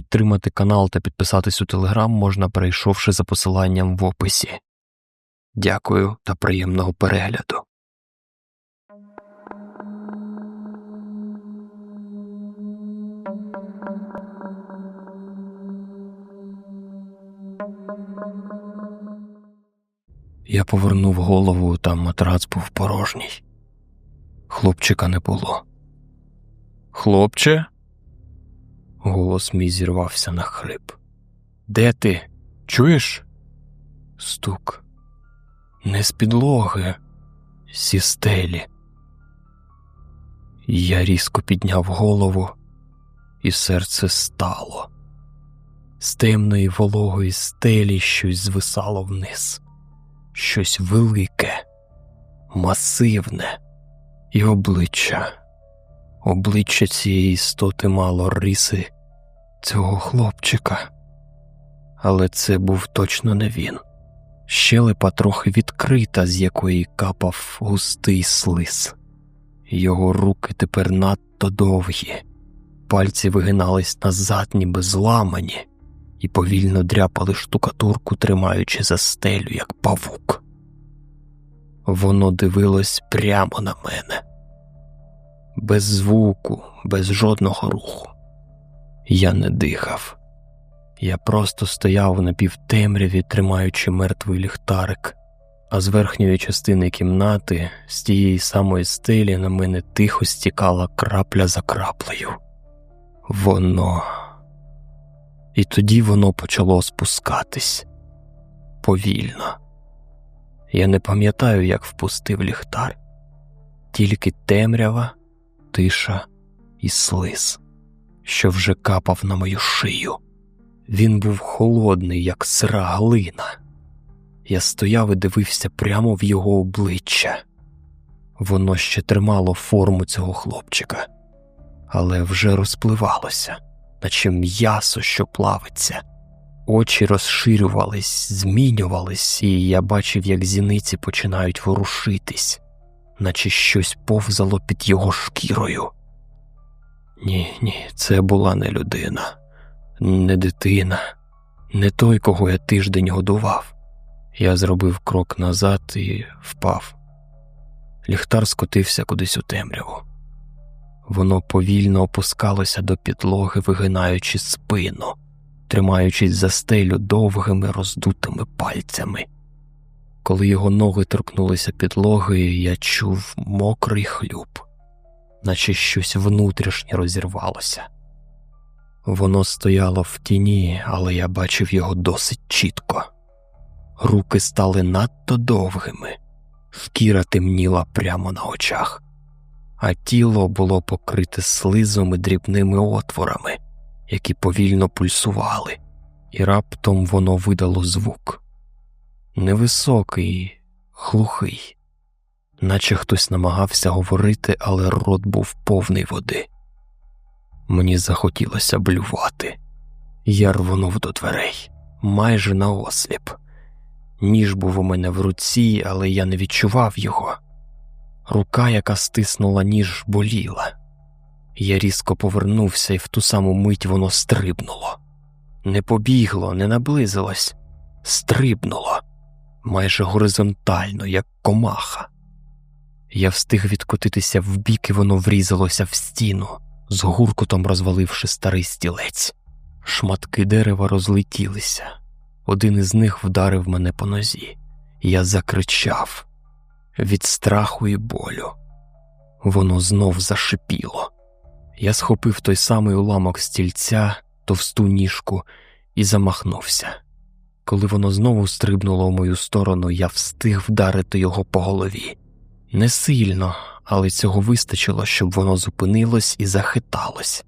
Підтримати канал та підписатись у телеграм можна, перейшовши за посиланням в описі. Дякую та приємного перегляду. Я повернув голову, там матрац був порожній. Хлопчика не було. Хлопче? Голос мій зірвався на хрип. Де ти? Чуєш? Стук. Не з підлоги, зі стелі. Я різко підняв голову, і серце стало. З темної вологої стелі щось звисало вниз, щось велике, масивне і обличчя. Обличчя цієї істоти мало риси цього хлопчика, але це був точно не він. Щелепа трохи відкрита, з якої капав густий слиз. Його руки тепер надто довгі, пальці вигинались назад, ніби зламані, і повільно дряпали штукатурку, тримаючи за стелю, як павук. Воно дивилось прямо на мене без звуку, без жодного руху. Я не дихав. Я просто стояв на півтемряві, тримаючи мертвий ліхтарик, а з верхньої частини кімнати, з тієї самої стелі, на мене тихо стікала крапля за краплею. Воно. І тоді воно почало спускатись повільно. Я не пам'ятаю, як впустив ліхтар, тільки темрява тиша і слиз, що вже капав на мою шию. Він був холодний, як сира глина. Я стояв і дивився прямо в його обличчя. Воно ще тримало форму цього хлопчика, але вже розпливалося, наче м'ясо, що плавиться. Очі розширювались, змінювались, і я бачив, як зіниці починають ворушитись наче щось повзало під його шкірою. Ні, ні, це була не людина, не дитина, не той, кого я тиждень годував. Я зробив крок назад і впав. Ліхтар скотився кудись у темряву. Воно повільно опускалося до підлоги, вигинаючи спину, тримаючись за стелю довгими роздутими пальцями. Коли його ноги торкнулися підлоги, я чув мокрий хлюб, наче щось внутрішнє розірвалося. Воно стояло в тіні, але я бачив його досить чітко. Руки стали надто довгими, шкіра темніла прямо на очах, а тіло було покрите слизом і дрібними отворами, які повільно пульсували, і раптом воно видало звук невисокий, глухий, наче хтось намагався говорити, але рот був повний води. Мені захотілося блювати. Я рвонув до дверей, майже наосліп. Ніж був у мене в руці, але я не відчував його. Рука, яка стиснула ніж, боліла. Я різко повернувся, і в ту саму мить воно стрибнуло. Не побігло, не наблизилось, стрибнуло майже горизонтально, як комаха. Я встиг відкотитися вбік, і воно врізалося в стіну, з гуркутом розваливши старий стілець. Шматки дерева розлетілися. Один із них вдарив мене по нозі, я закричав від страху і болю. Воно знов зашипіло. Я схопив той самий уламок стільця, товсту ніжку і замахнувся. Коли воно знову стрибнуло в мою сторону, я встиг вдарити його по голові. Не сильно, але цього вистачило, щоб воно зупинилось і захиталось.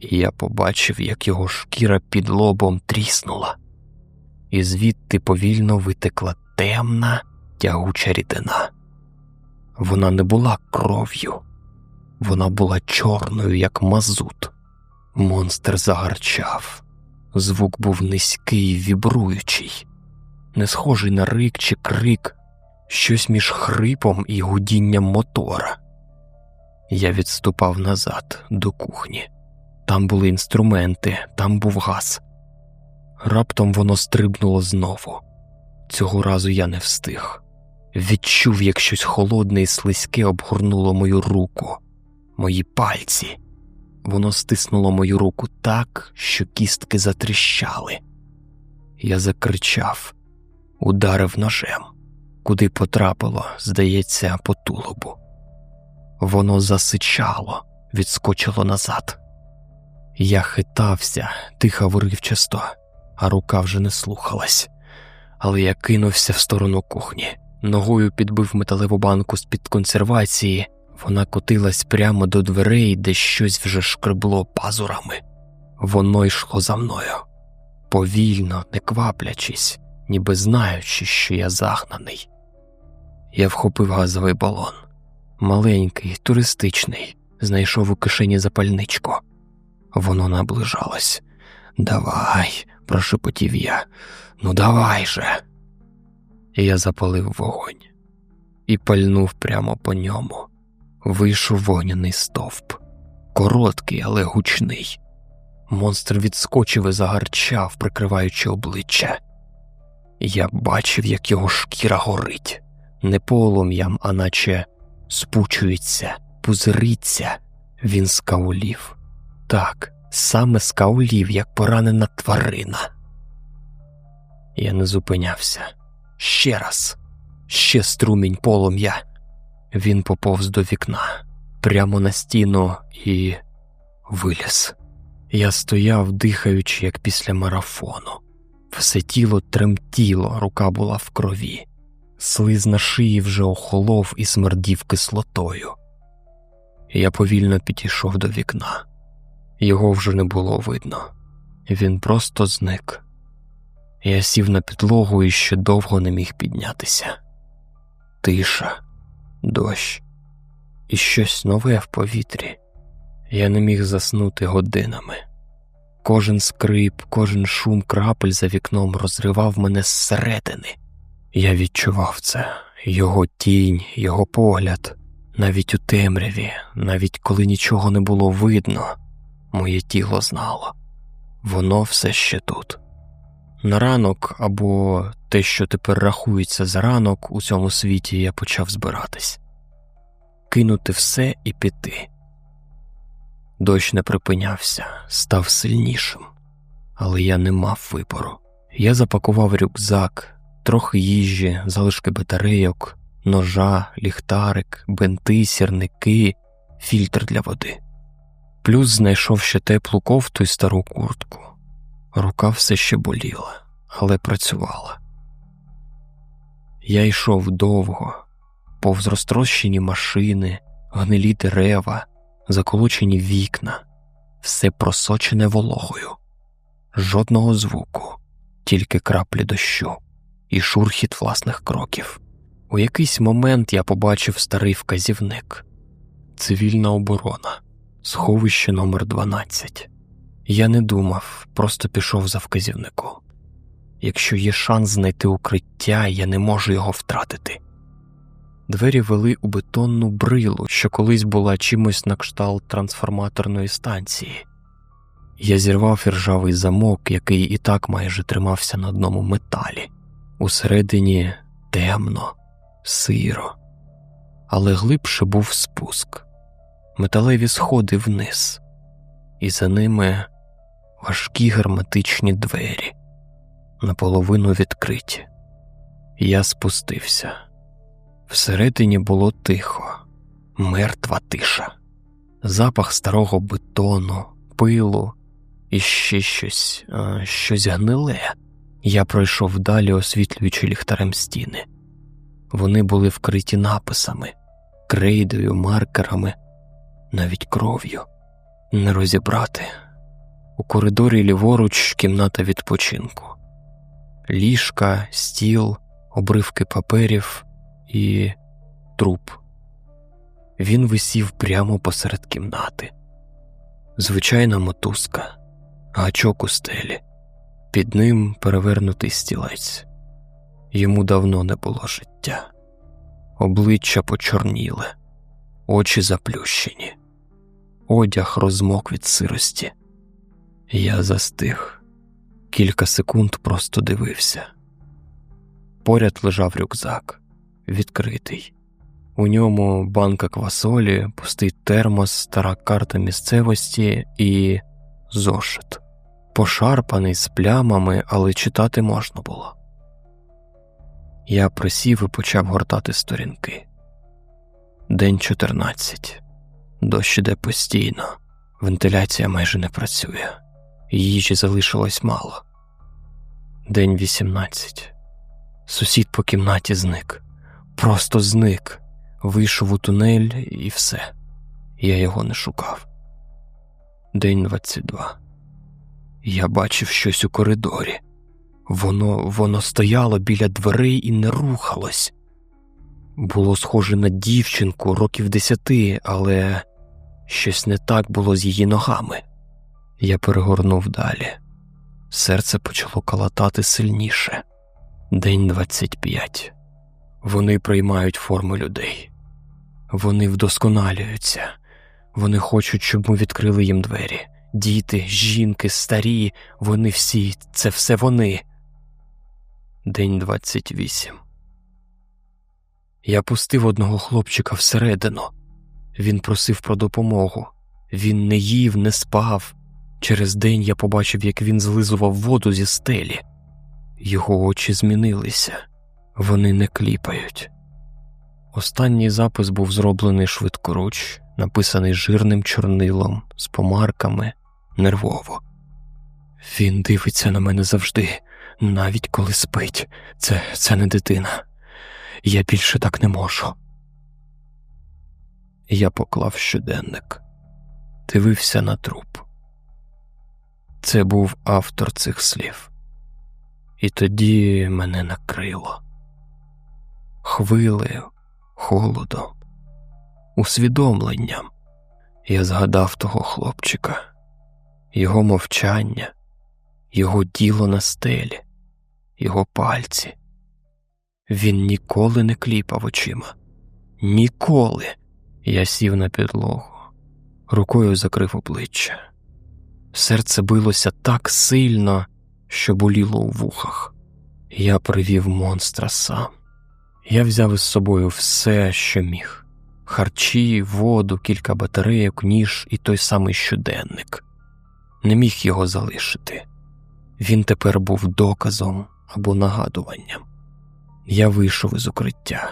Я побачив, як його шкіра під лобом тріснула, і звідти повільно витекла темна, тягуча рідина. Вона не була кров'ю, вона була чорною, як мазут. Монстр загарчав. Звук був низький, вібруючий, не схожий на рик чи крик, щось між хрипом і гудінням мотора. Я відступав назад до кухні. там були інструменти, там був газ. Раптом воно стрибнуло знову. Цього разу я не встиг. Відчув, як щось холодне і слизьке обгорнуло мою руку, мої пальці. Воно стиснуло мою руку так, що кістки затріщали. Я закричав, ударив ножем, куди потрапило, здається, по тулубу. Воно засичало, відскочило назад. Я хитався, дихав уривчасто, а рука вже не слухалась, але я кинувся в сторону кухні, ногою підбив металеву банку з під консервації, вона котилась прямо до дверей, де щось вже шкребло пазурами. Воно йшло за мною, повільно, не кваплячись, ніби знаючи, що я загнаний. Я вхопив газовий балон, маленький, туристичний, знайшов у кишені запальничку. Воно наближалось. Давай, прошепотів я, ну давай же. Я запалив вогонь і пальнув прямо по ньому. Вийшов вогняний стовп, короткий, але гучний. Монстр відскочив і загарчав, прикриваючи обличчя. Я бачив, як його шкіра горить, не полум'ям, а наче спучується, пузириться, він скаулів. Так, саме скаулів, як поранена тварина. Я не зупинявся. Ще раз, ще струмінь полум'я. Він поповз до вікна, прямо на стіну і виліз. Я стояв, дихаючи, як після марафону. Все тіло тремтіло, рука була в крові, слиз на шиї вже охолов і смердів кислотою. Я повільно підійшов до вікна. Його вже не було видно, він просто зник. Я сів на підлогу і ще довго не міг піднятися. Тиша, дощ і щось нове в повітрі. Я не міг заснути годинами. Кожен скрип, кожен шум крапель за вікном розривав мене зсередини. Я відчував це, його тінь, його погляд, навіть у темряві, навіть коли нічого не було видно, моє тіло знало воно все ще тут. На ранок або те, що тепер рахується за ранок у цьому світі, я почав збиратись кинути все і піти. Дощ не припинявся, став сильнішим, але я не мав вибору. Я запакував рюкзак, трохи їжі, залишки батарейок, ножа, ліхтарик, бенти, сірники, фільтр для води. Плюс знайшов ще теплу кофту і стару куртку. Рука все ще боліла, але працювала. Я йшов довго, повз розтрощені машини, гнилі дерева, заколочені вікна, все просочене вологою, жодного звуку, тільки краплі дощу і шурхіт власних кроків. У якийсь момент я побачив старий вказівник цивільна оборона, сховище номер 12 Я не думав, просто пішов за вказівником. Якщо є шанс знайти укриття, я не можу його втратити. Двері вели у бетонну брилу, що колись була чимось на кшталт трансформаторної станції. Я зірвав іржавий замок, який і так майже тримався на одному металі. Усередині темно, сиро, але глибше був спуск, металеві сходи вниз, і за ними важкі герметичні двері, наполовину відкриті. Я спустився. Всередині було тихо, мертва тиша, запах старого бетону, пилу і ще щось, щось гниле. Я пройшов далі, освітлюючи ліхтарем стіни. Вони були вкриті написами, крейдою, маркерами, навіть кров'ю. Не розібрати. У коридорі ліворуч кімната відпочинку, ліжка, стіл, обривки паперів і труп. Він висів прямо посеред кімнати, звичайна мотузка, гачок у стелі, під ним перевернутий стілець. Йому давно не було життя, обличчя почорніле, очі заплющені, одяг розмок від сирості, Я застиг, кілька секунд просто дивився. Поряд лежав рюкзак, відкритий. У ньому банка квасолі, пустий термос, стара карта місцевості і зошит, пошарпаний з плямами, але читати можна було. Я присів і почав гортати сторінки. День 14. Дощ іде постійно, вентиляція майже не працює, їжі залишилось мало. День 18. Сусід по кімнаті зник, просто зник, вийшов у тунель і все. Я його не шукав. День 22. Я бачив щось у коридорі. Воно воно стояло біля дверей і не рухалось. Було схоже на дівчинку років десяти, але щось не так було з її ногами. Я перегорнув далі. Серце почало калатати сильніше. День 25. Вони приймають форми людей. Вони вдосконалюються, вони хочуть, щоб ми відкрили їм двері. Діти, жінки, старі, вони всі, це все вони. День 28. Я пустив одного хлопчика всередину. Він просив про допомогу. Він не їв, не спав. Через день я побачив, як він злизував воду зі стелі. Його очі змінилися, вони не кліпають. Останній запис був зроблений швидкоруч, написаний жирним чорнилом, з помарками, нервово. Він дивиться на мене завжди, навіть коли спить. Це, Це не дитина. Я більше так не можу. Я поклав щоденник, дивився на труп. Це був автор цих слів, і тоді мене накрило хвилею, холодом, усвідомленням. Я згадав того хлопчика, його мовчання, його діло на стелі, його пальці. Він ніколи не кліпав очима. Ніколи. Я сів на підлогу, рукою закрив обличчя. Серце билося так сильно, що боліло у вухах. Я привів монстра сам. Я взяв із собою все, що міг: харчі, воду, кілька батарейок, ніж і той самий щоденник. Не міг його залишити. Він тепер був доказом або нагадуванням. Я вийшов із укриття.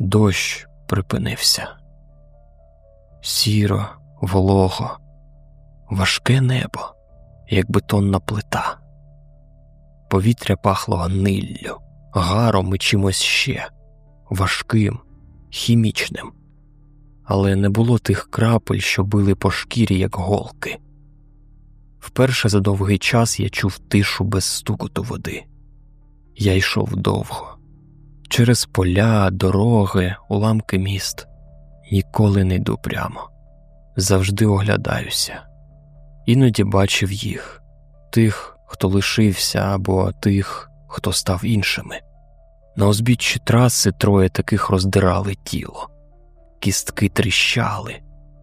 Дощ припинився. Сіро, волого, важке небо, як бетонна плита. Повітря пахло гниллю, гаром і чимось ще важким, хімічним, але не було тих крапель, що били по шкірі, як голки. Вперше за довгий час я чув тишу без стукоту води. Я йшов довго, через поля, дороги, уламки міст. Ніколи не йду прямо, завжди оглядаюся, іноді бачив їх, тих, хто лишився, або тих, хто став іншими. На узбіччі траси троє таких роздирали тіло, кістки тріщали,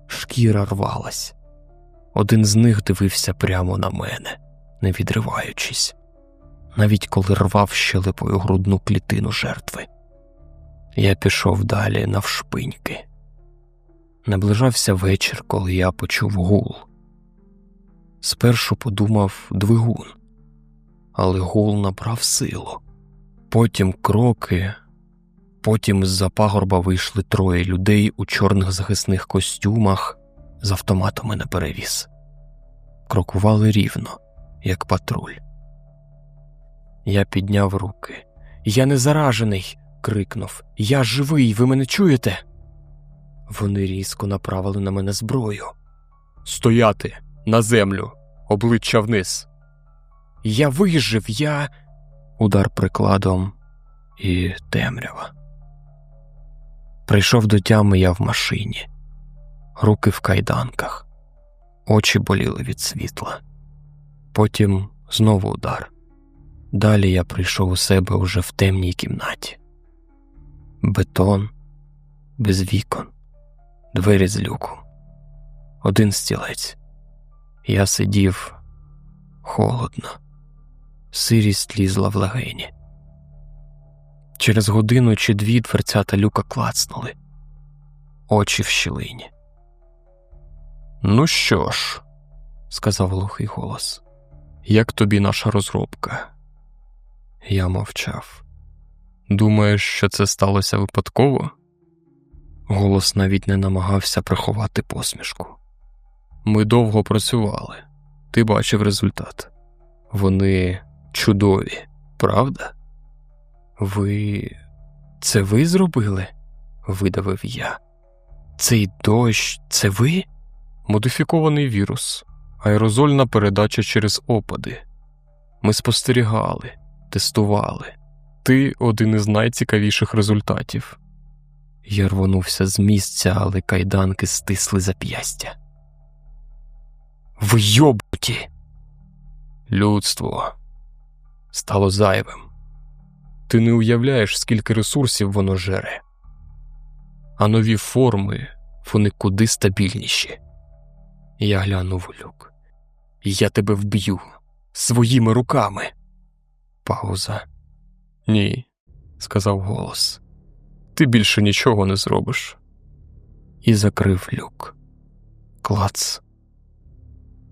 шкіра рвалась. Один з них дивився прямо на мене, не відриваючись навіть коли рвав щелепою грудну клітину жертви. Я пішов далі навшпиньки. Наближався вечір, коли я почув гул. Спершу подумав двигун, але гул набрав силу. Потім кроки, потім з за пагорба вийшли троє людей у чорних захисних костюмах з автоматами на перевіз. Крокували рівно, як патруль. Я підняв руки. Я не заражений. крикнув. Я живий, ви мене чуєте? Вони різко направили на мене зброю. Стояти на землю, обличчя вниз. Я вижив, я. Удар прикладом і темрява. Прийшов до тями я в машині, руки в кайданках, очі боліли від світла. Потім знову удар. Далі я прийшов у себе уже в темній кімнаті. Бетон, без вікон, двері з люку, один стілець. Я сидів холодно, сирість лізла в легені. Через годину чи дві дверцята люка клацнули, очі в щілині. Ну що ж, сказав глухий голос, як тобі наша розробка? Я мовчав. Думаєш, що це сталося випадково? Голос навіть не намагався приховати посмішку. Ми довго працювали, ти бачив результат. Вони чудові, правда? Ви це ви зробили? видавив я. Цей дощ це ви? Модифікований вірус, аерозольна передача через опади. Ми спостерігали, тестували. Ти один із найцікавіших результатів. Я рвонувся з місця, але кайданки стисли зап'ястя. Ви йобуті! Людство стало зайвим. Ти не уявляєш, скільки ресурсів воно жере, а нові форми вони куди стабільніші. Я глянув у люк. Я тебе вб'ю своїми руками. Пауза. Ні, сказав голос. Ти більше нічого не зробиш. І закрив люк. Клац.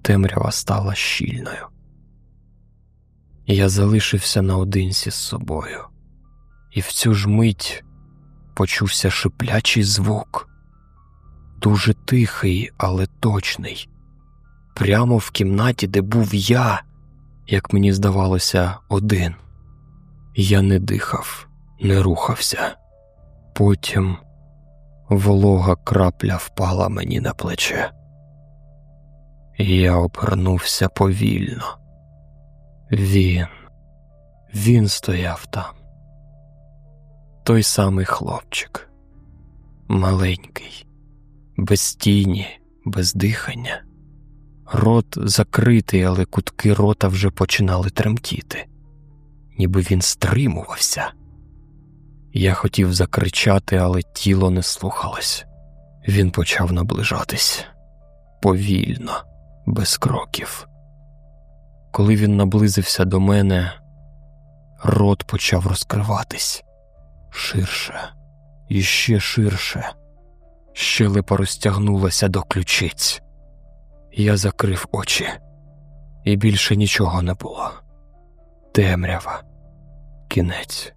Темрява стала щільною. Я залишився наодинці з собою, і в цю ж мить почувся шиплячий звук, дуже тихий, але точний, прямо в кімнаті, де був я, як мені здавалося, один. Я не дихав, не рухався. Потім волога крапля впала мені на плече. Я обернувся повільно. Він, він стояв там. Той самий хлопчик, маленький, без тіні, без дихання, рот закритий, але кутки рота вже починали тремтіти, ніби він стримувався. Я хотів закричати, але тіло не слухалось. Він почав наближатись повільно, без кроків. Коли він наблизився до мене, рот почав розкриватись ширше і ще ширше. Щелепа розтягнулася до ключиць. Я закрив очі, і більше нічого не було. Темрява, кінець.